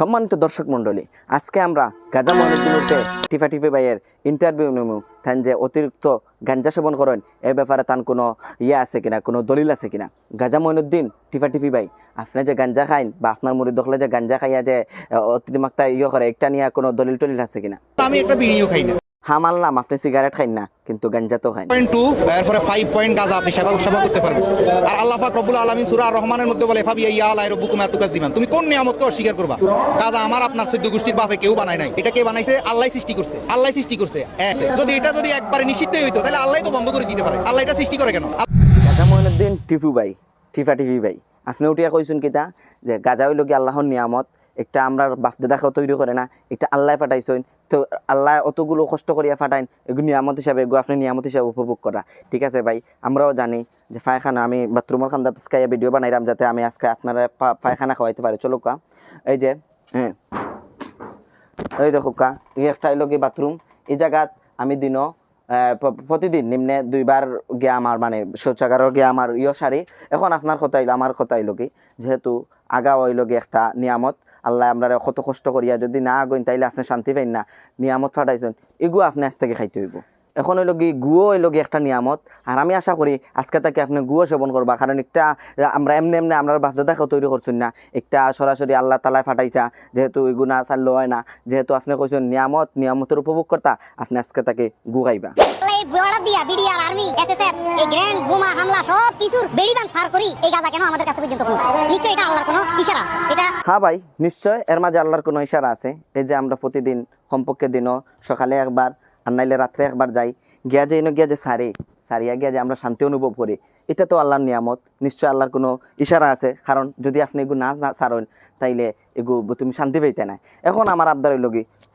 সম্মানিত দর্শক মণ্ডলী, আজকে আমরা গাজা মহিনুদ্দিনকে টিফা টিফি ভাইয়ের ইন্টারভিউ নেমু। তান যে অতিরিক্ত গাঞ্জা সেবন করেন, এ ব্যাপারে তান কোনো ইয়ে আছে কিনা, কোনো দলিল আছে কিনা? গাজা মহিনুদ্দিন, টিফা টিফি ভাই, আপনি যে গাঞ্জা খাইন বা আপনার মুড়ি দখলে যে গাঞ্জা খাইয়া যে অতিরিক্ত ইয়ে করে একটা নিয়ে কোনো দলিল টলিল আছে কিনা? আমি একটা বিড়িও খাই না। হা মানলাম আপনি সিগারেট খাইন না কিন্তু গাঞ্জা তো খাইন। পয়েন্ট টু এরপরে ফাইভ পয়েন্ট গাজা আপনি সেবা সেবা করতে পারবেন। আর আল্লাহ পাক রব্বুল আলামিন সূরা আর রহমানের মধ্যে বলে ফাবিয়া ইয়া আলাই রব্বুকুম আতুকাজিমান তুমি কোন নিয়ামতকে অস্বীকার করবা? গাজা আমার আপনার চোদ্দ গোষ্ঠীর বাপে কেউ বানায় নাই। এটা কে বানাইছে? আল্লাহ সৃষ্টি করছে। আল্লাহ সৃষ্টি করছে। যদি এটা যদি একবারে নিষিদ্ধই হইতো তাহলে আল্লাহ তো বন্ধ করে দিতে পারে। আল্লাহ এটা সৃষ্টি করে কেন? গাজা মহিনুদ্দিন টিফু ভাই টিফা টিফি ভাই আপনি উঠিয়া কইছেন কিতা যে গাজা হইল কি আল্লাহর নিয়ামত? একটা আমরা বাপ দাদাকেও তৈরি করে না একটা আল্লাহ ফাটাইছেন তো আল্লাহ অতগুলো কষ্ট করিয়া ফাটাইন এগুলো নিয়ামত হিসাবে, এগুলো আপনি নিয়ামত হিসাবে উপভোগ করা। ঠিক আছে ভাই? আমরাও জানি যে পায়খানা, আমি বাথরুমের খান আজকে ভিডিও বানাইলাম যাতে আমি আজকে আপনারা পায়খানা খাওয়াইতে পারি। চলো কা, এই যে হ্যাঁ। এই দেখো কা, এই একটা হইল কি বাথরুম। এই জায়গাত আমি দিনও প্রতিদিন নিম্নে দুইবার গিয়ে আমার মানে শৌচাগারও গিয়ে আমার ইয় সারি। এখন আপনার কথা হইল, আমার কথা হইল কি, যেহেতু আগা হইল কি একটা নিয়ামত আল্লাহ আমরা কত কষ্ট করিয়া যদি না আগইন, তাইলে আপনি শান্তি পাইন না। নিয়ামত ফাটাইছেন এগুলো আপনি আজ থেকে খাইতে হইব। এখন হইল কি, গুয়ো হইল কি একটা নিয়ামত, আর আমি আশা করি আজকে তাকে আপনি গুয়ো সেবন করবা, কারণ একটা আমরা এমনি এমনি আমরা বাপদাদাকেও তৈরি করছেন না। একটা সরাসরি আল্লাহ তালায় ফাটাইছা যেহেতু এগুনা চাললো হয় না, যেহেতু আপনি কইছেন নিয়ামত, নিয়ামতের উপভোগ করতা, আপনি আজকে তাকে গু খাইবা এই বর্ডার দিয়া বিডিআর আর্মি, এসএসএফ, এই গ্র্যান্ড বোমা হামলা সব কিছুর করি এই গাজা কেন আমাদের কাছে পর্যন্ত পৌঁছে? নিশ্চয়ই এটা আল্লাহর কোনো ইশারা আছে। এটা হ্যাঁ ভাই, নিশ্চয় এর মাঝে আল্লাহর কোনো ইশারা আছে। এই যে আমরা প্রতিদিন কমপক্ষে দিনও, সকালে একবার আর নাইলে রাত্রে একবার যাই। গিয়া যে গিয়া যে সারি, সারিয়া গিয়া যে আমরা শান্তি অনুভব করি, এটা তো আল্লাহর নিয়ামত। নিশ্চয় আল্লাহর কোনো ইশারা আছে। কারণ যদি আপনি এগু না না সারেন, তাইলে এগু তুমি শান্তি পাইতে না এখন আমার আবদার হইল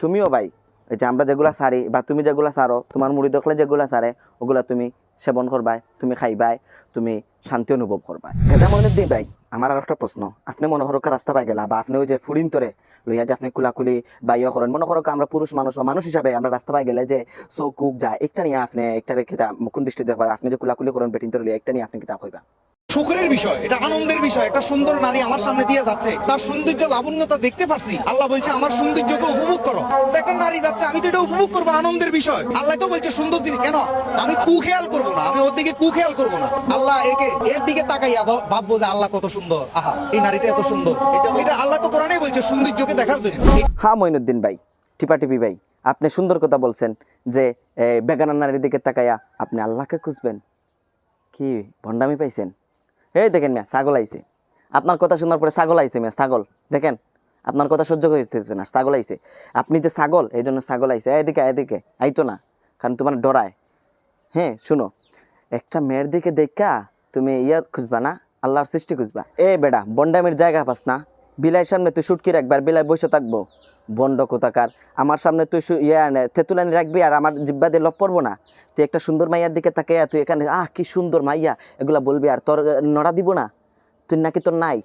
তুমিও ভাই এই যে আমরা যেগুলা সারি বা তুমি যেগুলা সারো, তোমার মুড়ি দখলে যেগুলা সারে, ওগুলা তুমি সেবন করবাই, তুমি খাইবাই, তুমি শান্তি অনুভব করবাই। এটা মনে দিই ভাই, আমার আর একটা প্রশ্ন। আপনি মনে করো রাস্তা পাই গেলা বা আপনি ওই যে ফুরিন তরে লইয়া যে আপনি কুলাকুলি বা ইয়ে করেন, মনে করো আমরা পুরুষ মানুষ বা মানুষ হিসাবে আমরা রাস্তা পাই গেলে যে চোখ কুক যায়, একটা নিয়ে আপনি, একটা রেখে কোন দৃষ্টিতে দেখবা আপনি যে কুলাকুলি করেন, বেটিন তরে লইয়া একটা নিয়ে আপনি কিতাব হইবা শুকরের বিষয়, এটা আনন্দের বিষয়, একটা সুন্দর নারী আমার সামনে দিয়ে যাচ্ছে, তার সৌন্দর্য লাবণ্যতা দেখতে পারছি। আল্লাহ বলছে, আমার সৌন্দর্যকে উপভোগ করো। একটা নারী যাচ্ছে, আমি তো এটা উপভোগ করব, আনন্দের বিষয়। আল্লাহ তো বলছে, সুন্দর জিনিস, কেন? আমি কু খেয়াল করব না, আমি ওর দিকে কু খেয়াল করব না। আল্লাহ একে, এর দিকে তাকাইয়া ভাববো যে আল্লাহ কত সুন্দর। আহা, এই নারীটা এত সুন্দর। এটা এটা আল্লাহ তো কোরআনেই বলছে, সৌন্দর্যকে দেখার জন্য। হ্যাঁ মইনুদ্দিন ভাই, টিপা টিপি ভাই, আপনি সুন্দর কথা বলছেন যে বেগানা নারীর দিকে তাকাইয়া আপনি আল্লাহকে খুঁজবেন। কি ভণ্ডামি পাইছেন? এই দেখেন মিয়া, ছাগল আইছে। আপনার কথা শোনার পরে ছাগল আইছে মিয়া, ছাগল। দেখেন, আপনার কথা সহ্য করতেছে না, ছাগল আইছে। আপনি যে ছাগল, এই জন্য ছাগল আইছে। এদিকে এদিকে আইতো না, কারণ তোমার ডরায়। হ্যাঁ শুনো, একটা মেয়ের দিকে দেখা, তুমি ইয়া খুঁজবা না, আল্লাহর সৃষ্টি খুঁজবা। এ বেডা বন্ডামির জায়গা পাস না, বিলাই সামনে তুই সুটকি রাখবার, বিলাই বসে থাকব। বন্ড কোথাকার। আমার সামনে তুই ইয়া নে, রাখবি আর আমার জিব্বা দিয়ে লপ পড়ব না। তুই একটা সুন্দর মাইয়ার দিকে তাকে তুই এখানে আহ কি সুন্দর মাইয়া এগুলা বলবি আর তোর নড়া দিব না। তুই নাকি তোর নাই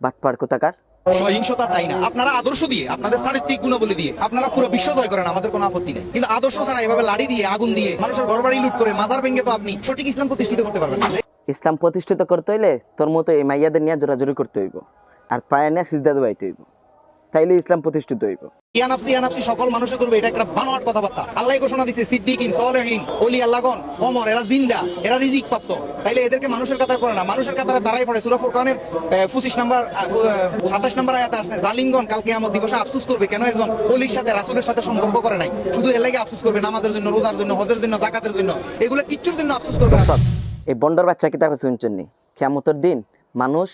বাটপার কোথাকার? সহিংসতা চাই না। আপনারা আদর্শ দিয়ে আপনাদের চারিত্রিক গুণাবলী দিয়ে আপনারা পুরো বিশ্ব জয় করেন আমাদের কোনো আপত্তি নেই। কিন্তু আদর্শ ছাড়া এভাবে লাড়ি দিয়ে আগুন দিয়ে মানুষের ঘর বাড়ি লুট করে মাজার ভেঙে তো আপনি সঠিক ইসলাম প্রতিষ্ঠিত করতে পারবেন না। ইসলাম প্রতিষ্ঠিত করতে হইলে তোর মতো এই মাইয়াদের নিয়ে জোরাজোরি করতে হইব। আর পায়ে নিয়ে সিজদা দেবাইতে হইব। তাইলে ইসলাম প্রতিষ্ঠিত হইব। ইয়ানাফসি ইয়ানাফসি সকল মানুষে করবে এটা একটা বানোয়ার কথাবার্তা। আল্লাহ ঘোষণা দিছে সিদ্দিকিন সলেহিন আল্লাহগণ ওমর এরা জিন্দা এরা রিজিক প্রাপ্ত তাইলে এদেরকে মানুষের কাতার না মানুষের কাতারে দাঁড়াই পড়ে। সূরা ফুরকানের পঁচিশ নাম্বার সাতাশ নাম্বার আয়াতে আসছে জালিমগণ কালকে আমার দিবসে আফসোস করবে কেন একজন অলির সাথে রাসূলের সাথে সম্পর্ক করে নাই? শুধু এর লাগে আফসোস করবে নামাজের জন্য রোজার জন্য হজের জন্য জাকাতের জন্য। এগুলো কিচ্ছুর জন্য আফসোস করবে না। এই বন্ডর বাচ্চা কিতাবে শুনছেন নি? কেমতর দিন মানুষ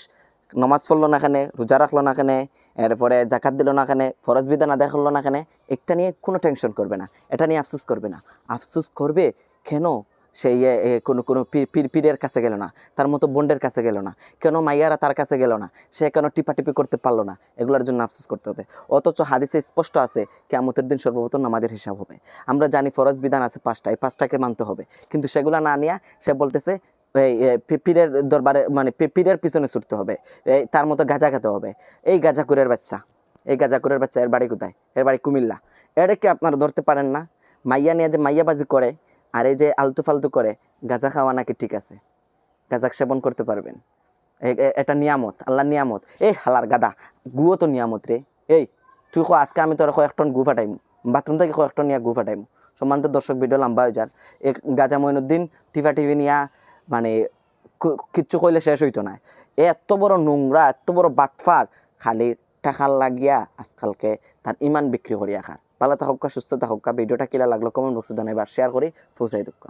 নমাজ পড়ল না খানে রোজা রাখল না খানে এরপরে জাকাত দিল না খানে ফরজ বিধান আদায় করল না খানে একটা নিয়ে কোনো টেনশন করবে না এটা নিয়ে আফসুস করবে না। আফসুস করবে কেন? সেই এ, কোনো কোনো পীর পীর- পীরের কাছে গেল না তার মতো বন্ডের কাছে গেল না কেন মাইয়ারা তার কাছে গেল না সে কেন টিপাটিপি করতে পারল না এগুলোর জন্য আফসোস করতে হবে। অথচ হাদিসে স্পষ্ট আছে কেমতের দিন সর্বপ্রথম নামাজের হিসাব হবে। আমরা জানি ফরজ বিধান আছে পাঁচটা এই পাঁচটাকে মানতে হবে। কিন্তু সেগুলো না নিয়ে সে বলতেছে পীরের দরবারে মানে পীরের পিছনে ছুটতে হবে। তার মতো গাঁজা খেতে হবে। এই গাঁজাকুরের বাচ্চা, এই গাঁজাকুরের বাচ্চা, এর বাড়ি কোথায়? এর বাড়ি কুমিল্লা। এটা কি আপনারা ধরতে পারেন না? মাইয়া নিয়ে যে মাইয়াবাজি করে, আর এই যে আলতু ফালতু করে, গাঁজা খাওয়া নাকি ঠিক আছে? গাঁজা সেবন করতে পারবেন। এটা নিয়ামত, আল্লাহ নিয়ামত। এই হালার গাদা, গুও তো নিয়ামত রে। এই, তুই কো, আজকে আমি তোর কয়েকটন গু ফাটাইম। বাথরুম থেকে কয়েকটন নিয়ে গু ফাটাইম। সম্মানিত দর্শক, ভিডিও লম্বা হয়ে যার এক গাজা মইনুদ্দিন টিফা টিভি নিয়া মানে কিচ্ছু কইলে শেষ হইতো না। এত বড় নোংরা এত বড় বাটফার, খালি টাকার লাগিয়া আজকালকে তার ইমান বিক্রি করিয়া খার তো থাকুক, সুস্থ থাকুক, ভিডিওটা কিলা লাগল কমেন্ট বক্সে জানাইবার শেয়ার করি, পৌঁছাই দুঃখ